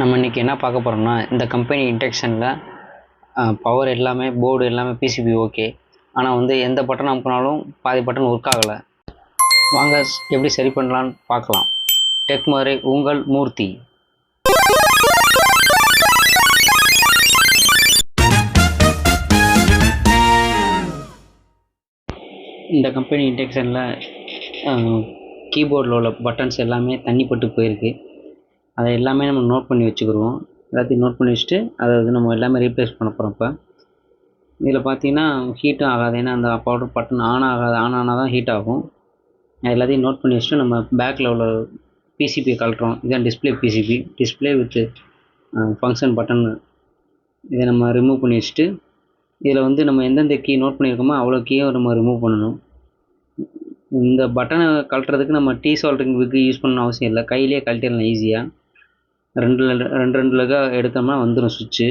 நம்ம இன்றைக்கி என்ன பார்க்க போகிறோம்னா இந்த கம்பெனி இன்டெக்ஷனில் பவர் எல்லாமே போர்டு எல்லாமே பிசிபி ஓகே ஆனால் வந்து எந்த பட்டன் அமுக்கினாலும் பாதி பட்டன் ஒர்க் ஆகலை. வாங்க எப்படி சரி பண்ணலான்னு பார்க்கலாம். டெக் மாதிரி உங்கள் மூர்த்தி. இந்த கம்பெனி இன்டெக்ஷனில் கீபோர்டில் உள்ள பட்டன்ஸ் எல்லாமே தண்ணி பட்டு போயிருக்கு. அதை எல்லாமே நம்ம நோட் பண்ணி வச்சுக்கிடுவோம் எல்லாத்தையும் நோட் பண்ணி வச்சுட்டு அதை வந்து நம்ம எல்லாமே ரீப்ளேஸ் பண்ண போகிறோம் இப்போ. இதில் பார்த்தீங்கன்னா ஹீட்டும் ஆகாது. ஏன்னா அந்த பவுடர் பட்டன் ஆன் ஆகாது. ஆன் ஆனால் தான் ஹீட் ஆகும். எல்லாத்தையும் நோட் பண்ணி வச்சுட்டு நம்ம பேக்கில் உள்ள பிசிபி கழட்டுறோம். இதான் display PCB display with function button இதை நம்ம ரிமூவ் பண்ணி வச்சுட்டு இதில் வந்து நம்ம எந்தெந்த கீ நோட் பண்ணியிருக்கோமோ அவ்வளோ கீயும் நம்ம ரிமூவ் பண்ணணும். இந்த பட்டனை கழட்டுறதுக்கு நம்ம டீ சால்ட்ரிங் விக்கு யூஸ் பண்ணணும் அவசியம் இல்லை. கையிலேயே கழட்டிடலாம் ஈஸியாக ரெண்டு ரெண்டு ரெண்டு லெக்காக எடுத்தோம்னா வந்துடும் சுவிட்சு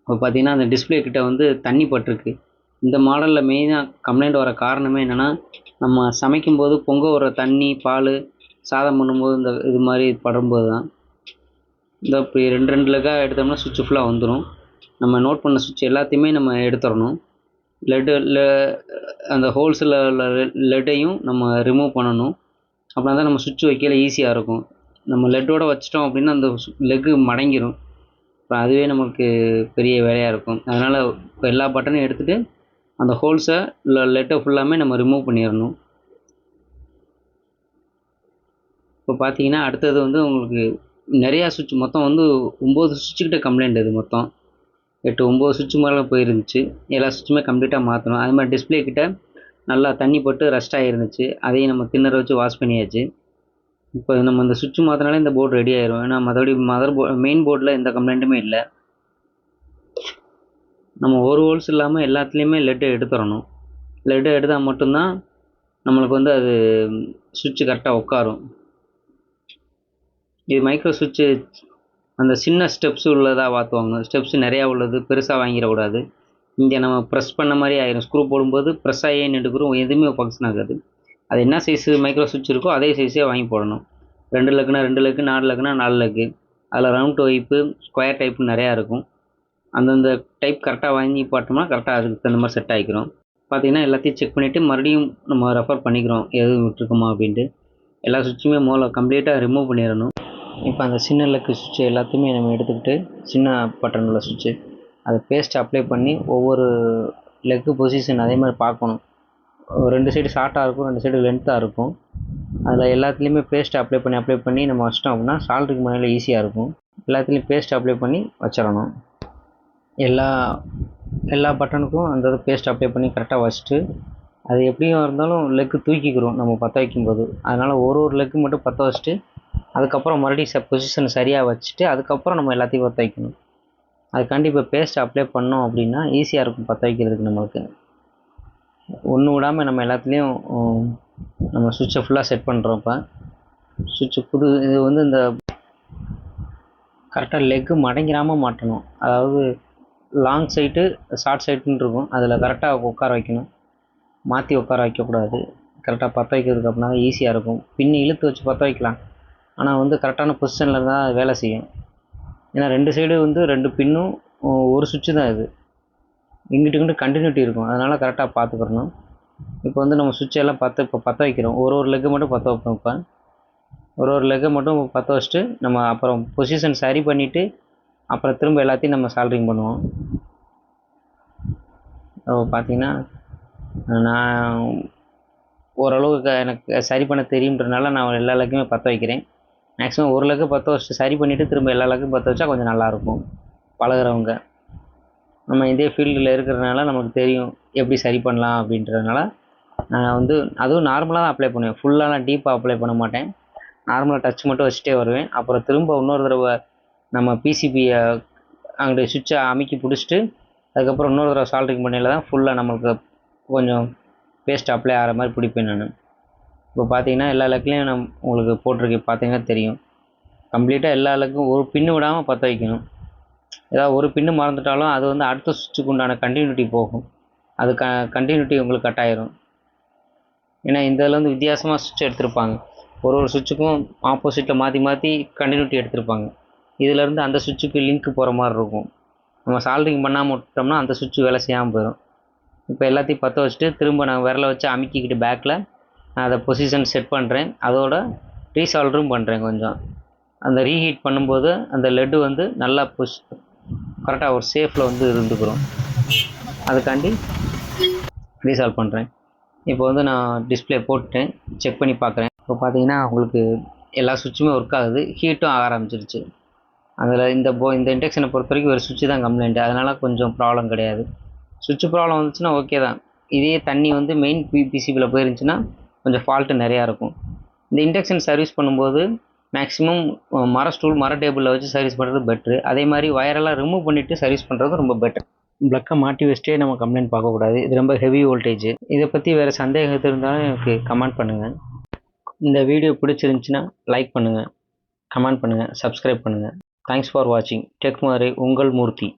இப்போ பார்த்தீங்கன்னா அந்த டிஸ்பிளே கிட்ட வந்து தண்ணி பட்டிருக்கு. இந்த மாடலில் மெயினாக கம்ப்ளைண்ட் வர காரணமே என்னென்னா நம்ம சமைக்கும்போது பொங்க வர தண்ணி பால் சாதம் பண்ணும்போது இந்த இது மாதிரி படும்போது தான் இந்த இப்படி ரெண்டு ரெண்டு லெக்காக எடுத்தோம்னா சுவிட்சு ஃபுல்லாக வந்துடும் நம்ம நோட் பண்ண சுவிட்ச் எல்லாத்தையுமே நம்ம எடுத்துடணும் லெட்டு அந்த ஹோல்ஸில் உள்ள லெட்டையும் நம்ம ரிமூவ் பண்ணணும். அப்படின்னா தான் நம்ம சுவிட்ச் வைக்கல ஈஸியாக இருக்கும். நம்ம லெட்டோட வச்சிட்டோம் அப்படின்னா அந்த லெக்கு மடங்கிடும் இப்போ அதுவே நமக்கு பெரிய வேலையாக இருக்கும். அதனால் இப்போ எல்லா பட்டனையும் எடுத்துகிட்டு அந்த ஹோல்ஸை இல்லை லெட்டை ஃபுல்லாமே நம்ம ரிமூவ் பண்ணிடணும். இப்போ பார்த்தீங்கன்னா அடுத்தது வந்து உங்களுக்கு நிறையா சுவிட்ச் மொத்தம் வந்து ஒம்பது சுவிட்சுக்கிட்ட கம்ப்ளைண்ட் இது மொத்தம். எட்டு ஒம்பது சுவிட்ச் மேலே போயிருந்துச்சு. எல்லா சுவிட்சுமே கம்ப்ளீட்டாக மாற்றணும் அது மாதிரி டிஸ்பிளே கிட்ட நல்லா தண்ணி பட்டு ரஸ்ட் ஆகிருந்துச்சு அதையும் நம்ம தின்னரை வச்சு வாஷ் பண்ணியாச்சு. இப்போ நம்ம இந்த சுவிட்ச் மாற்றினாலே இந்த போர்டு ரெடி ஆயிரும். ஏன்னா மற்றபடி மதர் போ மெயின் போர்டில் எந்த கம்ப்ளைண்ட்டுமே இல்லை. நம்ம ஒரு ஹோல்ஸ் இல்லாமல் எல்லாத்துலேயுமே லெட்டு எடுத்துடணும் லெட்டு எடுத்தால் மட்டும்தான் நம்மளுக்கு வந்து அது சுவிட்சு கரெக்டாக உட்காரும். இது மைக்ரோ சுவிட்சு அந்த சின்ன ஸ்டெப்ஸ் உள்ளதாக பார்த்துவாங்க ஸ்டெப்ஸ் நிறையா உள்ளது பெருசாக வாங்கிடக்கூடாது. இங்கே நம்ம ப்ரெஸ் பண்ண மாதிரி ஆயிரும். ஸ்க்ரூ போடும்போது ப்ரெஸ் ஆகியே நின்றுக்கிறோம் எதுவுமே ஃபங்க்ஷன் ஆகாது. அது என்ன சைஸு மைக்ரோ சுவிட்ச் இருக்கோ அதே சைஸே வாங்கி போடணும். ரெண்டு லக்குனா ரெண்டு லக்கு நாலு லக்குனா நாலு லக்கு. அதில் ரவுண்ட் ஒய்ப்பு ஸ்கொயர் டைப்பு நிறையா இருக்கும். அந்தந்த டைப் கரெக்டாக வாங்கி போட்டோம்னா கரெக்டாக அதுக்கு தகுந்த மாதிரி செட் ஆகிக்கிறோம் பார்த்தீங்கன்னா எல்லாத்தையும் செக் பண்ணிவிட்டு மறுபடியும் நம்ம ரெஃபர் பண்ணிக்கிறோம். எதுவும் விட்டுருக்குமா அப்படின்ட்டு. எல்லா சுவிட்சுமே முதல்ல கம்ப்ளீட்டாக ரிமூவ் பண்ணிடணும். இப்போ அந்த சின்ன லக்கு சுவிட்சு எல்லாத்தையுமே நம்ம எடுத்துக்கிட்டு சின்ன பட்டன் உள்ள சுவிட்சு அதை பேஸ்ட் அப்ளை பண்ணி ஒவ்வொரு லெக்கு பொசிஷன் அதே மாதிரி பார்க்கணும். ரெண்டு சைடு ஷார்ட்டாக இருக்கும் ரெண்டு சைடு லென்த்தாக இருக்கும். அதில் எல்லாத்துலேயுமே பேஸ்ட் அப்ளை பண்ணி அப்ளை பண்ணி நம்ம வச்சிட்டோம் அப்படின்னா சால்ட்டுக்கு மேலே ஈஸியாக இருக்கும். எல்லாத்துலேயும் பேஸ்ட் அப்ளை பண்ணி வச்சிடணும். எல்லா எல்லா பட்டனுக்கும் அந்த பேஸ்ட் அப்ளை பண்ணி கரெக்டாக வச்சுட்டு அது எப்படியும் இருந்தாலும் லெக்கு தூக்கிக்கிறோம் நம்ம பற்ற வைக்கும்போது. அதனால் ஒரு ஒரு லெக்கு மட்டும் பற்ற வச்சுட்டு அதுக்கப்புறம் மறுபடியும் ச பொசிஷன் சரியாக வச்சுட்டு அதுக்கப்புறம் நம்ம எல்லாத்தையும் பற்ற வைக்கணும். அதுக்காண்டி இப்போ பேஸ்ட் அப்ளை பண்ணோம் அப்படின்னா ஈஸியாக இருக்கும் பற்ற வைக்கிறதுக்கு நம்மளுக்கு. ஒன்று விடாமல் நம்ம எல்லாத்துலேயும் நம்ம சுவிட்சை ஃபுல்லாக செட் பண்ணுறோம் இப்போ. சுவிட்சு புது இது வந்து இந்த கரெக்டாக லெக்கு மடங்கிடாமல் மாட்டணும். அதாவது லாங் சைட்டு ஷார்ட் சைட்டுன்னு இருக்கும். அதில் கரெக்டாக உட்கார வைக்கணும். மாற்றி உட்கார வைக்கக்கூடாது. கரெக்டாக பற்ற வைக்கிறதுக்கு அப்படின்னா ஈஸியாக இருக்கும். பின்னி இழுத்து வச்சு பற்ற வைக்கலாம். ஆனால் வந்து கரெக்டான பொசிஷனில் தான் வேலை செய்யும். ஏன்னா ரெண்டு சைடு வந்து ரெண்டு பின்னும் ஒரு சுவிட்சு தான் இது. இங்கிட்டு இங்கிட்டு கண்டினியூட்டி இருக்கும். அதனால் கரெக்டாக பார்த்துக்கிறணும் இப்போ வந்து நம்ம சுவிட்செல்லாம் பற்ற இப்போ பற்ற வைக்கிறோம். ஒரு ஒரு லெக்கு மட்டும் பற்ற வைப்போம் இப்போ. ஒரு ஒரு லெக்கை மட்டும் பற்ற வச்சுட்டு நம்ம அப்புறம் பொசிஷன் சரி பண்ணிவிட்டு அப்புறம் திரும்ப எல்லாத்தையும் நம்ம சால்ட்ரிங் பண்ணுவோம். பார்த்தீங்கன்னா நான் ஓரளவுக்கு எனக்கு சரி பண்ண தெரியுன்றனால நான் எல்லா லெக்குமே பற்ற வைக்கிறேன். மேக்ஸிமம் ஒரு லெக்கு பற்ற வச்சுட்டு சரி பண்ணிவிட்டு திரும்ப எல்லா லெக்கும் பற்ற வச்சா கொஞ்சம் நல்லாயிருக்கும் பழகிறவங்க. நம்ம இதே ஃபீல்டில் இருக்கிறதுனால நமக்கு தெரியும் எப்படி சரி பண்ணலாம் அப்படின்றதுனால நான் வந்து அதுவும் நார்மலாக தான் அப்ளை பண்ணுவேன். ஃபுல்லாலாம் டீப்பாக அப்ளை பண்ண மாட்டேன். நார்மலாக டச் மட்டும் வச்சுட்டே வருவேன். அப்புறம் திரும்ப இன்னொரு தடவை நம்ம பிசிபியை அங்கே சுவிட்சை அமுக்கி பிடிச்சிட்டு அதுக்கப்புறம் இன்னொரு தடவை சால்ட்ரிங் பண்ணியில் தான் ஃபுல்லாக நம்மளுக்கு கொஞ்சம் பேஸ்ட் அப்ளை ஆகிற மாதிரி பிடிப்பேன் நான். இப்போ பார்த்தீங்கன்னா எல்லா லெக்லேயும் நான் உங்களுக்கு போட்டிருக்கேன். பார்த்தீங்கன்னா தெரியும். கம்ப்ளீட்டாக எல்லா லக்கும் ஒரு பின்னு விடாமல் பற்ற வைக்கணும். ஏதாவது ஒரு பின்னு மறந்துட்டாலும் அது வந்து அடுத்த சுவிட்சுக்கு உண்டான கண்டினியூட்டி போகும். அது க கண்டினியூட்டி உங்களுக்கு கட் ஆயிரும். ஏன்னா இந்த இதில் வந்து வித்தியாசமாக சுவிட்ச் எடுத்திருப்பாங்க. ஒரு ஒரு சுவிட்சுக்கும் ஆப்போசிட்டில் மாற்றி மாற்றி கண்டினியூட்டி எடுத்திருப்பாங்க. இதிலேருந்து அந்த சுவிட்சுக்கு லிங்க் போகிற மாதிரி இருக்கும். நம்ம சால்ட்ரிங் பண்ணாமல் விட்டோம்னா அந்த சுவிட்சு வேலை செய்யாமல் போயிடும் இப்போ எல்லாத்தையும் பற்ற வச்சுட்டு திரும்ப நான் விரலை வச்சு அமுக்கிக்கிட்டு பேக்கில் நான் அதை பொசிஷன் செட் பண்ணுறேன் அதோட ரீசால்டரும் பண்ணுறேன் கொஞ்சம். அந்த ரீஹீட் பண்ணும்போது அந்த லெட்டு வந்து நல்லா புஷ் கரெக்டாக ஒரு சேஃபில் வந்து இருந்துக்கிறோம். அதுக்காண்டி ரீசால்வ் பண்ணுறேன் இப்போ வந்து நான் டிஸ்ப்ளே போட்டுட்டேன் செக் பண்ணி பார்க்குறேன் இப்போ பார்த்தீங்கன்னா உங்களுக்கு எல்லா சுவிட்சுமே ஒர்க் ஆகுது ஹீட்டும் ஆக ஆரம்பிச்சிருச்சு. அதில் இந்த போ இந்த இண்டக்ஷனை பொறுத்த வரைக்கும் ஒரு சுவிட்சு தான் கம்ப்ளைண்ட் அதனால் கொஞ்சம் ப்ராப்ளம் கிடையாது. சுவிட்ச் ப்ராப்ளம் வந்துச்சுன்னா ஓகே தான். இதே தண்ணி வந்து மெயின் பிபிசிபியில் போயிருந்துச்சுன்னா கொஞ்சம் ஃபால்ட்டு நிறையா இருக்கும். இந்த இண்டக்ஷன் சர்வீஸ் பண்ணும்போது மேக்ஸிமம் மர ஸ்டூல் மர டேபிளில் வச்சு சர்வீஸ் பண்ணுறது பெட்ரு அதே மாதிரி வயரெல்லாம் ரிமூவ் பண்ணிவிட்டு சர்வீஸ் பண்ணுறது ரொம்ப பெட்டர் ப்ளக்கை மாட்டி வச்சுட்டே நம்ம கம்ப்ளைண்ட் பார்க்கக்கூடாது. இது ரொம்ப ஹெவி வோல்டேஜ் இதை பற்றி வேறு சந்தேகத்து இருந்தாலும் எனக்கு கமெண்ட் பண்ணுங்கள் இந்த வீடியோ பிடிச்சிருந்துச்சின்னா லைக் பண்ணுங்கள் கமெண்ட் பண்ணுங்கள் சப்ஸ்கிரைப் பண்ணுங்கள் தேங்க்ஸ் ஃபார் வாட்சிங் டெக் மாதிரி உங்கள் மூர்த்தி.